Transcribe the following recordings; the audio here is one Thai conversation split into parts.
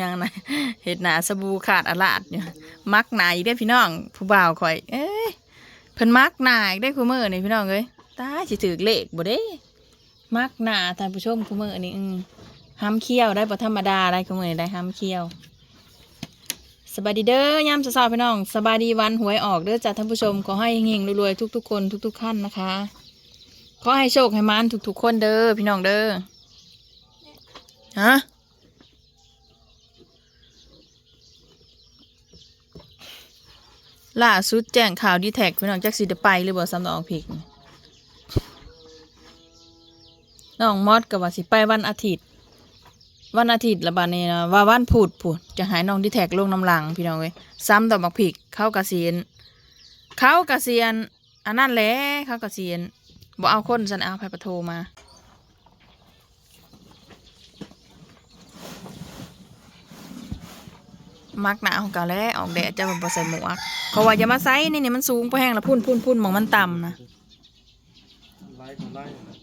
ยังนะเห็ดหนาสบู่ขาดอลาดเนี่ยมักหนาอีกได้พี่น้องผู้บ่าวข่อย เอ้ยเพิ่นมักหนาอีกได้อคู่มือนี่พี่น้องเอ้ยตายสิถือเลขบ่เด้ มักหนาท่านผู้ชมคู่มือนี่อืมห้ำเคี้ยวได้บ่ธรรมดาได้คู่มือได้ห้ำเคี้ยวสบายดีเด้อยามเช้าๆพี่น้องสบายดีวันหวยออกเด้อจ้าท่านผู้ชมขอให้เฮงๆรวยๆทุก ๆ คนทุกๆขั้นนะคะขอให้โชคให้มานทุกๆคนเด้อพี่น้องเด้อฮะ ล่าสุดแจ้งข่าวดีแท็กพี่น้องจักสิได้ไปหรือบ่ซ้ำนองพิกน้องมอดกับว่าสิไปวันอาทิตย์ วันอาทิตย์ละบาดนี้นะว่าวันพุธพุธจะหายน้องดีแท็กลงน้ำหลังพี่น้องเว้ยซ้ำดอบักผิกเข้ากระเซียนเข้ากระเซียนอันนั้นแหละเข้ากระเซียนบ่เอาคนสันเอาไพประโทรมา มักหนาของเก่าแล้วออกแดดจะบ่ใส่หมวกเขาว่าอย่ามาใส่นี่นี่มันสูงไปแห้งแล้วพุ่นพุ่นพุ่นมองมันต่ำนะองไล่นะ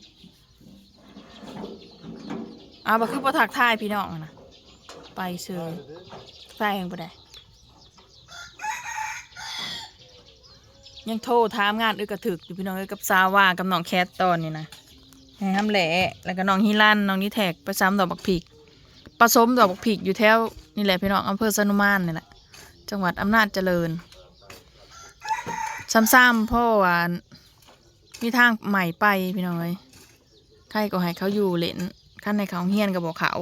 เอาบ่คือบ่ถักทายพี่น้องนะไปเชื่อใส่เองบ่ได้ยังโทรถามงานอึกกระถึกอยู่พี่น้องเอ้ยกับซาว่ากับน้องแคทตอนนี้นะให้ห้ำแหละแล้วก็น้องฮิลันน้องนิแทกไปซ้ำดอกบักผิกผสมดอกบักผิกอยู่แถว นี่แหละพี่น้องอำเภอสนุมานนี่แหละ จังหวัดอำนาจเจริญ ซ้ำๆพราะว่ามีทางใหม่ไปพี่น้องเอ้ยใครก็ให้เขาอยู่เล่นขั้นในเขาเฮียนกับบอกเขา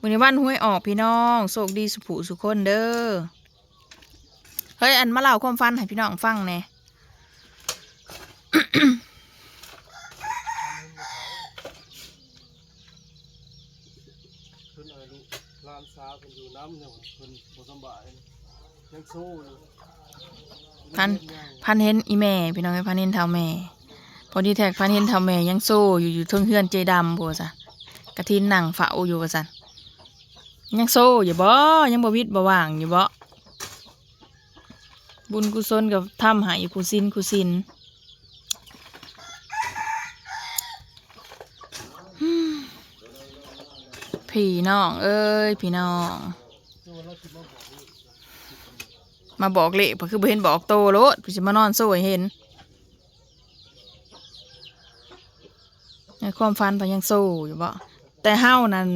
วันนี้วันห้วยออกพี่น้องโชคดีสุผูสุคนเด้อ เฮ้ย อันมาเล่าความฟันให้พี่น้องฟังแหน่เพิ่นอายุร้าวเพิ่นอยู่น้ำเนี่ยเพิ่นบ่สำบายยังสู้อยู่พันพันเห็นอีแม่พี่น้องไอ้พันเห็นเท่าแม่ พอดีแท็กพันเห็นเท่าแม่ยังโซ่อยู่อยู่เทิงเฮือนเจดำบัวซะกระทินหนังเฝ้าอยู่ว่าสันยังโซ่อยู่บ่ยังบ่วิดบ่ว่างอยู่บ่บุญกุศลกับทำหายกุศินกุศินอืม พี่น้อง เอ้ย พี่น้อง มาบอกเลขเพราะคือบ่เห็นบอกโตโลดพี่จะมานอนโซ่ให้เห็นในความฝันพนยังโซ่อยู่บ่แต่เฮานั้น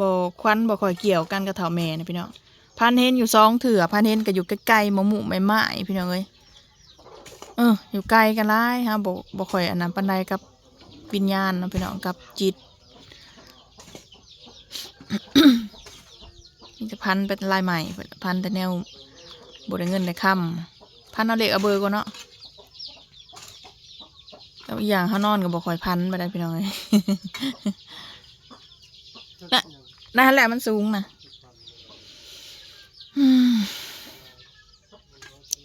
บ่ควันบ่คอยเกี่ยวกันกับเฒ่าแม่นะพี่น้องพันเห็นอยู่สองเถื่อพันเห็นก็อยู่ใกล้ๆหมอหมู่ไม้พี่น้องเอ้ยเอออยู่ไกลกันหลายฮะบ่บ่คอยอันนั้นปานใดกับวิญญาณนะพี่น้องกับจิต มีแต่พันเป็นลายใหม่ พันแต่แนวบได้เงินได้คำพันเอาเล็กเอาเบอร์ก่อนเนาะแล้วอย่างเขานอนกับบอกคอยพันไปได้พี่น้องเลยนะนั่นแหละมันสูงนะอืม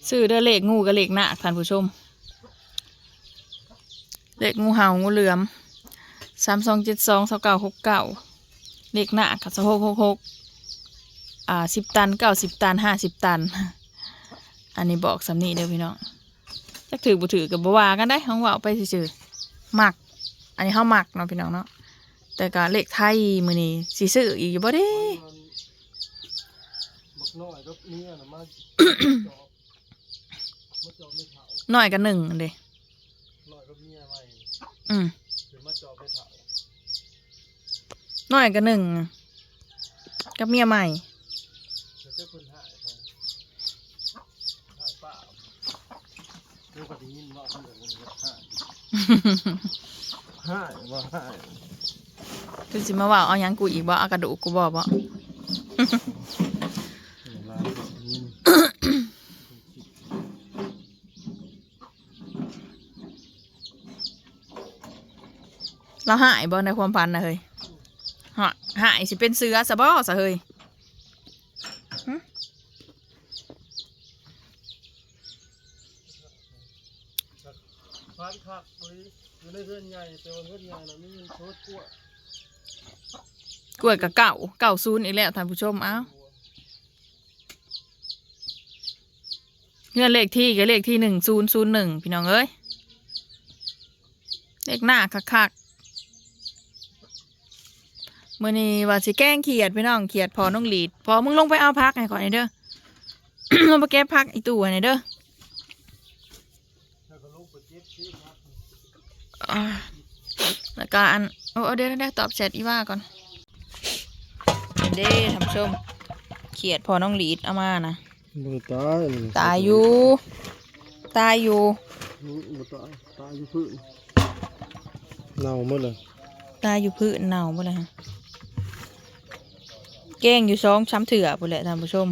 ซื้อเด้อเลขงูกับเลขหน้าท่านผู้ชม เลขงูเห่างูเหลือมสามสองเจ็ดสองสเก้าหกเก้า เลขหน้ากับสหกหกหกอ่าสิบตันเก้าสิบตันห้าสิบตัน อันนี้บอกสำนีเด้อพี่น้องจักถือบ่ถือกับบ่ว่ากันได้ห้องว่าเอาไปซื่อๆมัก อันนี้เฮามักเนาะพี่น้องเนาะแต่ก็เลขไทยมื้อนี้สิซื้ออีกอยู่บ่เด้บักน้อยก็เมียน่ะมาจอบมาจอบไม่เผาน้อยก็หนึ่งอันเด้น้อยก็เมียใหม่อืมเพิ่นมาจอบไม่เผา น้อยก็หนึ่งกับเมียใหม่ห้าว่าเพิ่นเอิ้นว่าคือสิมาว่าเอายังกูอีกบ่เอากระดูกกูบ่บ่าเราหายบ่ในความพันนะเฮ้ย หะหายสิเป็นเสือซะบ่ซะเฮ้ยพันคักไว้อยู่ในเฮือนใหญ่แต่ว่าเฮือนใหญ่น่ะมีเงินโคตรกลัวยกล้วยกับเก่าเก่าซูนอีกแล้วท่านผู้ชมเอ้าเงื่อนเลขที่กับเลขที่หนึ่งศูนย์ศูนย์หนึ่งพี่น้องเอ้ยเลขหน้าคักๆ มื่อนี้ว่าสิแกล้งเขียดพี่น้องเขียดพอน้องหลีด พอมึงลงไปเอาพักให้ก่อนไอ้เด้อลงไปเก็บพักอีตู่ให้เด้อแล้วก็ลงไปเก็บที่พักอ่าแล้วก็อันโอ้เดี๋ยวเดี๋ยวตอบแชทอีว่าก่อนเด้ท่านผู้ชม เขียดพอน้องหลีดเอามานะมือตายตายอยู่ตายอยู่มือตายตายอยู่พื้นเน่าหมดเลยตายอยู่พื้นเน่าหมดเลยฮะแกล้งอยู่สองช้ำเถื่อพุ่นแหละท่านผู้ชม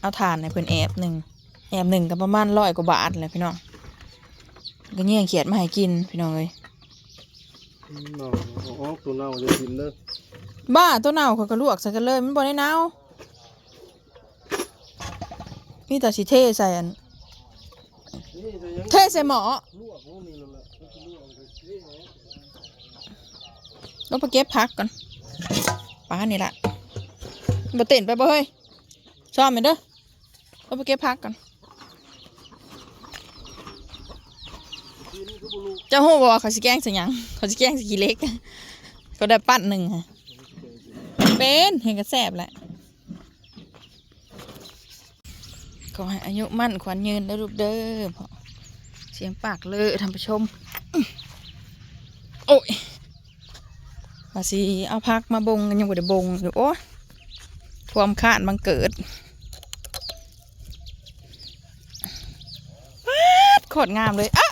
เอาถ่านในเพิ่นแอบหนึ่งแอบหนึ่งก็ประมาณร้อยกว่าบาทแหละพี่น้องก็เงี้ยเขียดมาให้กินพี่น้องเลยเน่าเอาออกตัวเน่าจะกินเลยบ้าตัวเน่าเขาก็ลวกใส่กันเลยมันบ่ได้เน่านี่แต่สิเทใส่อันนี่จะยังเทใส่หมอลวกพวกนี้แล้วแหละมันจะลวกไปเรื่อยลงไปเก็บพักก่อน ป้านี่ละบ่เต้นไปบ่เฮ้ยชอบไหมเด้อลงไปเก็บพักก่อนเจ้าหูบอกว่าเขาสิแกล้งสิหยังเขาสิแกล้งสิกี่เล็กก็ได้ปั้นหนึ่งค่ะเป็นเห็นกระแสบแหละขอให้อายุมั่นขวัญยืนได้รูปเด้อพอเสียงปากเลยท่านผู้ชม โอ้ย ว่าสิเอาพักมาบงกันยังบ่ได้บงอยู่โอ้ความคาดบังเกิดโคตรงามเลยอะ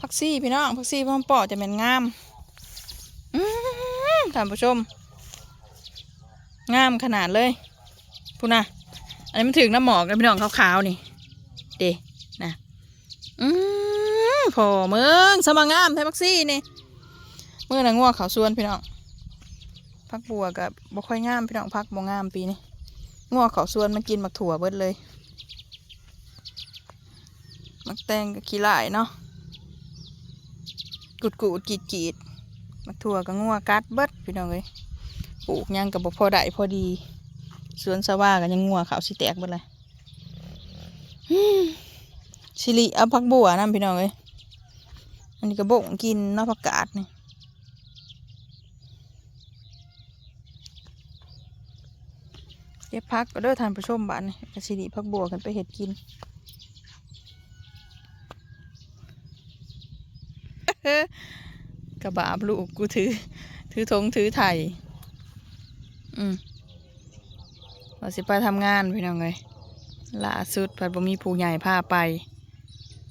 พักซี่พี่น้องพักซี่พ่อมปอจะเป็นงามท่านผู้ชม งามขนาดเลยพูดนะอันนี้มันถึงน้ำหมอกนะพี่น้องขาวๆนี่เดนะอืมพอเมืองสมังงามไทยพักซี่นี่ เมื่อนังงัวเขาวสวนพี่น้องพักบัวกับบ่ค่อยงามพี่น้องพักบ่งามปีนี้งัวเขาวสวนมันกินมักถั่วเบิดเลยมักแตงกับขี้ลายเนาะกุดกูดกีดกีดมักถั่วกับงัวกัดเบิดพี่น้องเอ้ยปลูกยังกับบ่พอได้พอดีสวนสว่ากันยังงัวเขาสิแตกเบิดเลยฮึ่มสิริเอาผักบัวนํพี่น้องเอ้ยอันนี้ก็บ่งกินนาะผักกาดนี่ ก็บพักก็เด้อทานผู้ชมบ้านนี่ก็สิริผักบัวกันไปเห็ดกินกระบาบลูกกูถือ ถือธงถือไถ่อืมเราสิไปทำงานพี่น้องเลยล่าสุดพัดบ่มีผู้ใหญ่พาไป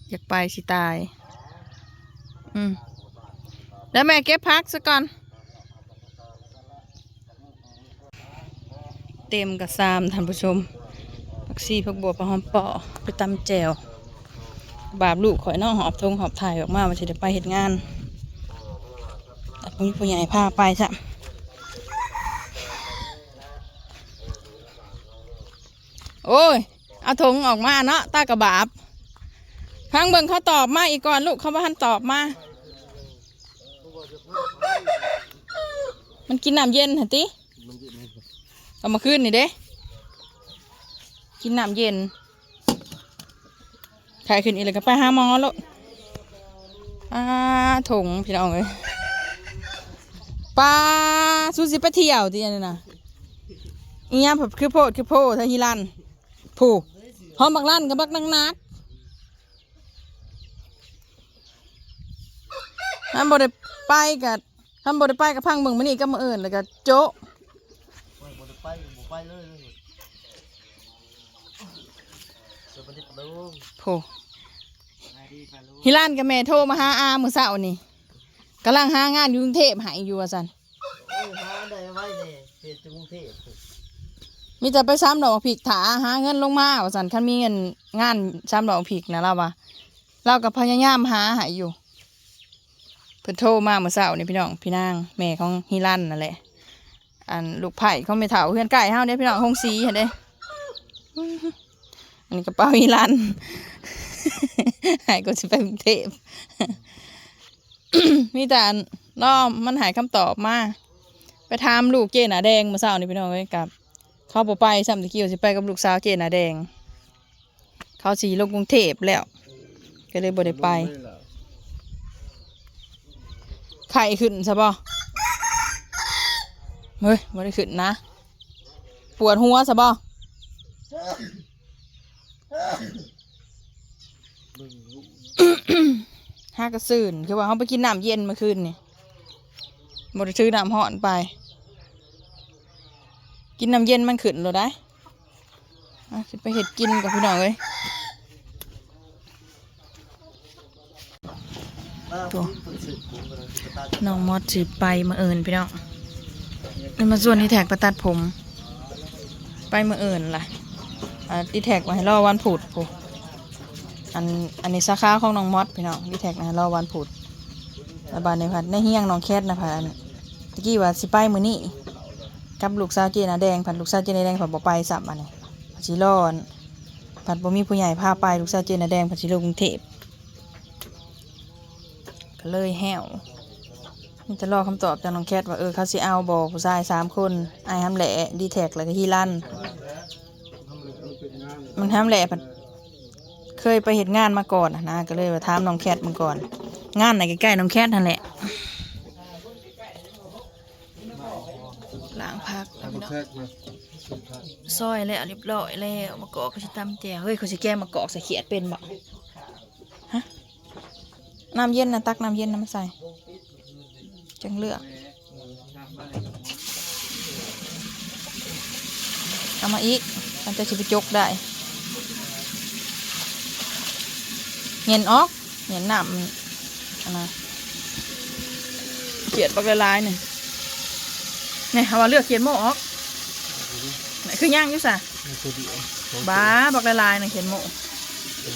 อยากไปสิตาย อืมแล้วแม่เก็บพักซะก่อน เต็มกระซามท่านผู้ชมผักซี่ผักบัวปลาหอมปอไปตำแจวบาปลูกข่อยน้องหอบทงหอบถ่ายออกมาว่าจะได้ไปเหตุงานแต่มีผู้ใหญ่พาไปจ้ะโอ้ย เอาทงออกมาเนาะตากระบาบพังเบิงเขาตอบมาอีกก่อนลูกเขาบ่ทันตอบมา มันกินน้ำเย็นเหรอติ เอามาขึ้นนี่เด้ กินน้ำเย็นถ่ายขึ้นอีกเลยก็ไปหาหมอแล้วอ่าถงพี่น้องเลยปลาสูสิไปเที่ยวที่อันนี้นะอีหยังแบบคือโพดคือโพดทาฮิลันผู้หอมบักลั่นกับบักนังนักทำบ่ได้ไปกับทำบ่ได้ไปกับพังเบิ่งมันนี่ก็มาเอิ่นแล้วก็โจ๊ะ ไปบ่ได้ไปบ่ไปเลยเลยจะไปดิบลูกโผไปดีไปลูกฮิลันกับแม่โทรมาหาอามือเสาร์นี่กำลังหางานอยู่กรุงเทพหายอยู่ว่าสันเอ้ยหาได้ไว้เลยเฮ็ดกรุงเทพมีแต่ไปซ้ำดอกผิกถาหาเงินลงมาว่าสันคันมีเงินงานซ้ำดอกผิกนะเราว่าเรากับพยายามหาหายอยู่เพิ่นโทรมาเมื่อเสาร์นี่พี่น้องพี่นางแม่ของฮิลันนั่นแหละ อันลูกไผ่เขาไม่เถาเพื่อนใกล้เฮาเด้พี่น้องคงสีเห็นเด้อันนี้กระเป๋าฮิลันหายก็จะไปกรุงเทพมีแต่อันรอมันหายคำตอบมา ไปถามลูกเจน่ะแดงมื่อเช้านี่พี่น้องเอ้ยกับ เขาบอไปซ้ำตะกี้ว่าสิไปกับลูกสาวเจน่ะแดง เขาสีลงกรุงเทพแล้ว ก็เลยบ่ได้ไป ไข่ขึ้นใช่ปะ เฮ้ยบ่ได้ขึ้นนะ ปวดหัวซะบ่เบิ่งลูกหากระสื่นคือว่าเขาไปกินน้ำเย็นเมื่อคืนนี่บ่ได้ซื้อน้ำห้อนไป กินน้ำเย็นมันขึ้นเลยได้อะสิไปเห็ดกินกับพี่น้องเลยตัวน้องมอดสิไปมาเอิญพี่น้อง นี่มาส่วนที่แท็กประตัดผม ไปมาเอิญล่ะอ่าที่แท็กมาให้รอวันผุดผูอันอันนี้สาขาของน้องมอดพี่น้องที่แท็กมาให้รอวันผุดระบาดในพัดในเฮียงน้องแคทนะพัดตะกี้ว่าสิไปมือนี่กับลูกสาวเจนาแดงผัดลูกสาวเจนาแดงผัดบ่ไปสับอันนี้ผัดชิรอนผัดบ่มีผู้ใหญ่พาไปลูกสาวเจนาแดงผัดชิโลกรุงเทพก็เลยแห้ว นี่จะรอคำตอบจากน้องแคทว่าเออเขาสิเอาบอกผู้ชายสามคนไอ้ห้ำแหละดีแท็กแล้วก็ฮีรันมันห้ำแหละพัดเคยไปเห็นงานมาก่อนนะก็เลยว่าถามน้องแคทมันก่อน งานไหนใกล้ๆน้องแคทนั่นแหละล้างพักแล้วพี่น้องซอยแล้วเรียบร้อยแล้วมะกอกเขาสิตำแจ่วเฮ้ยเขาสิแก้มะกอกใส่เขียดเป็นบ่ฮะน้ำเย็นนะตักน้ำเย็นน้ำใส่ จังเลือกเอามาอีกมันจะชิไปจกได้เงียนออกเงียนหนำอันนะเขียดบักละลายเนี่ยเนี่ยเอามาเลือกเขียนโมออกไหนคือย่างอยู่สะในตัวเดียวสองบ้าบักละลายเนี่ยเขียนโมตัว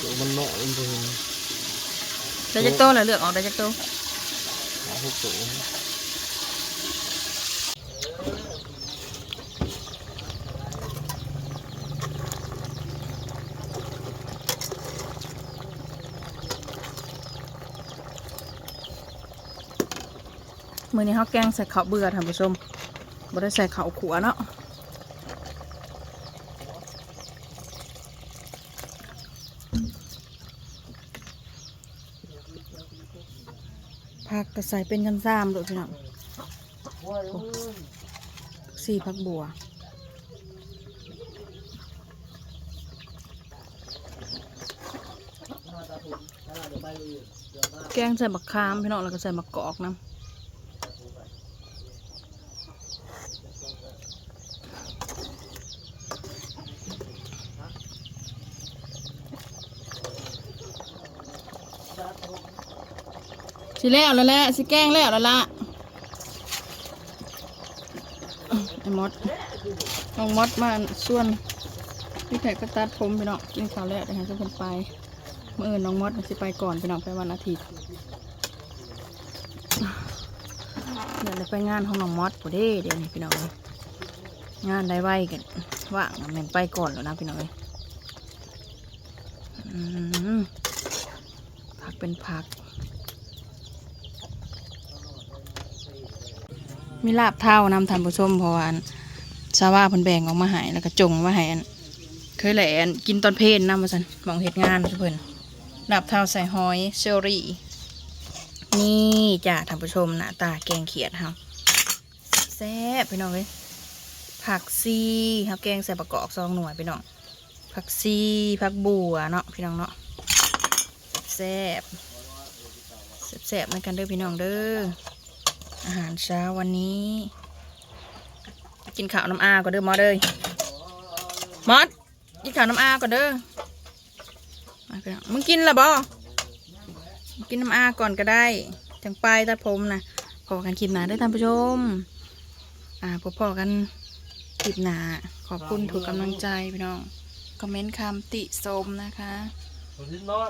ตัวมันเนาะมันจะเห็น ได้จักโตแล้วเลือกออกได้จักโตหกตัวมือนี้เขาแกงใส่ข้าวเบื่อท่านผู้ชมบ่ได้ใส่ข้าวขัวเนาะ ก็ใส่เป็นกันซ้ำดดพี่น้องสี่ผักบัวแกงใส่บักคามพี่น้องแล้วก็ใส่มะกอกน้ำ สิแล้วแล้วแหละสิแกล้งแล้วแล้วละไอ้มดน้องมดมาส่วนพี่แขกก็ตัดผมไปเนาะกินข้าวแล้วเดี๋ยวให้ทุกคนไปเมื่ออื่นน้องมดน่ะสิไปก่อนไปเนาะไปวันอาทิตย์เดี๋ยวไปงานของน้องมดพอดีเดี๋ยวนี้พี่น้องงานได้ไวกันว่างม่นไปก่อนแล้วนะพี่น้องเอ้ยผักเป็นผัก มีลาบเท่านำทานผู้ชมเพราะว่าอันชาวว่าเพิ่นแบ่งออกมาให้แล้วก็จงมาให้อันเคยแหลนกินตอนเพลนนำมาสันหมองเฮ็ดงานเพิ่นลาบเท่าใส่หอยเชอรี่ นี่จ้ะท่านผู้ชมหน้าตาแกงเขียดเฮาแซ่บพี่น้องเอ้ยผักซีเฮาแกงใส่ประกอบซองหน่วยพี่น้องผักซีผักบัวเนาะพี่น้องเนาะแซ่บแซ่บๆในกันเด้อพี่น้องเด้อ อาหารเช้าวันนี้ กินข้าวน้ำอาก่อนเด้อมอสเด้ยมอสกินข้าวน้ำอาก่อนเด้อมึงกินละบ่กินน้ำอาก่อนก็ได้ จังไปตัดผมนะพอกันคลิปหนาได้ท่านผู้ชม อ่าพบพอกันคลิปหนาขอบคุณทุกกำลังใจพี่น้อง คอมเมนต์คำติชมนะคะตัวที่น้อย